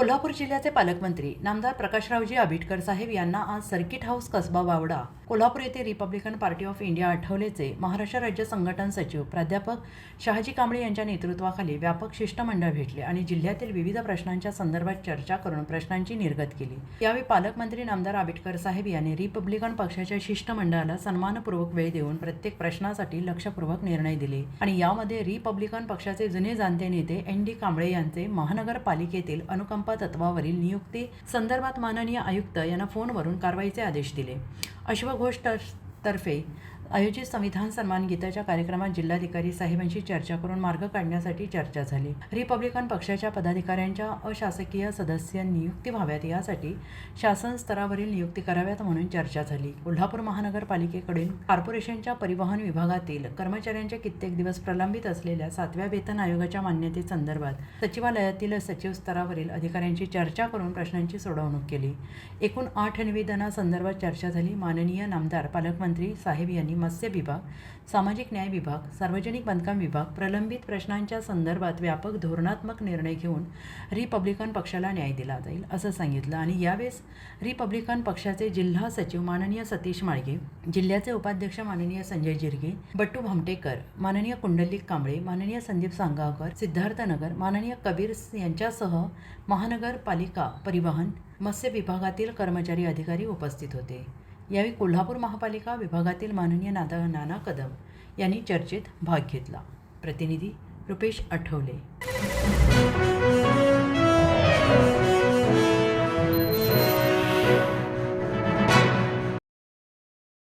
कोल्हापूर जिल्ह्याचे पालकमंत्री नामदार प्रकाशरावजी आबिटकर साहेब यांना आज सर्किट हाऊस कसबा वावडा. कोल्हापूर येथे रिपब्लिकन पार्टी ऑफ इंडिया आठवलेचे महाराष्ट्र राज्य संघटन सचिव प्राध्यापक शहाजी कांबळे यांच्या नेतृत्वाखाली व्यापक शिष्टमंडळ भेटले आणि जिल्ह्यातील विविध प्रश्नांच्या संदर्भात चर्चा करून प्रश्नांची निर्गत केली. यावेळी पालकमंत्री नामदार आबिटकर साहेब यांनी रिपब्लिकन पक्षाच्या शिष्टमंडळाला सन्मानपूर्वक वेळ देऊन प्रत्येक प्रश्नासाठी लक्षपूर्वक निर्णय दिले आणि यामध्ये रिपब्लिकन पक्षाचे जुने जाणते नेते एन डी कांबळे यांचे महानगरपालिकेतील अनुकंप तत्वावरील नियुक्ती संदर्भात माननीय आयुक्त यांना फोनवरून कारवाईचे आदेश दिले. अश्वघोष तर्फे आयोजित संविधान सन्मान गीताच्या कार्यक्रमात जिल्हाधिकारी साहेबांशी चर्चा करून मार्ग काढण्यासाठी चर्चा झाली. रिपब्लिकन पक्षाच्या पदाधिकाऱ्यांच्या अशासकीय सदस्य नियुक्ती व्हाव्यात यासाठी शासन स्तरावरील नियुक्ती कराव्यात म्हणून चर्चा झाली. कोल्हापूर महानगरपालिकेकडून कॉर्पोरेशनच्या परिवहन विभागातील कर्मचाऱ्यांच्या कित्येक दिवस प्रलंबित असलेल्या सातव्या वेतन आयोगाच्या मान्यतेसंदर्भात सचिवालयातील सचिव स्तरावरील अधिकाऱ्यांशी चर्चा करून प्रश्नांची सोडवणूक केली. एकूण आठ निवेदनासंदर्भात चर्चा झाली. माननीय नामदार पालकमंत्री साहेब यांनी मत्स्य विभाग सामाजिक न्याय विभाग सार्वजनिक बांधकाम विभाग प्रलंबित प्रश्नांच्या संदर्भात व्यापक धोरणात्मक निर्णय घेऊन रिपब्लिकन पक्षाला न्याय दिला जाईल असं सांगितलं. आणि यावेळेस रिपब्लिकन पक्षाचे जिल्हा सचिव माननीय सतीश माळगे जिल्ह्याचे उपाध्यक्ष माननीय संजय जिरगे बट्टू भामटेकर माननीय कुंडलिक कांबळे माननीय संदीप सांगावकर सिद्धार्थ नगर माननीय कबीर यांच्यासह महानगरपालिका परिवहन मत्स्य विभागातील कर्मचारी अधिकारी उपस्थित होते. यावेळी कोल्हापूर महापालिका विभागातील माननीय नादा नाना कदम यांनी चर्चेत भाग घेतला. प्रतिनिधी रुपेश आठवले.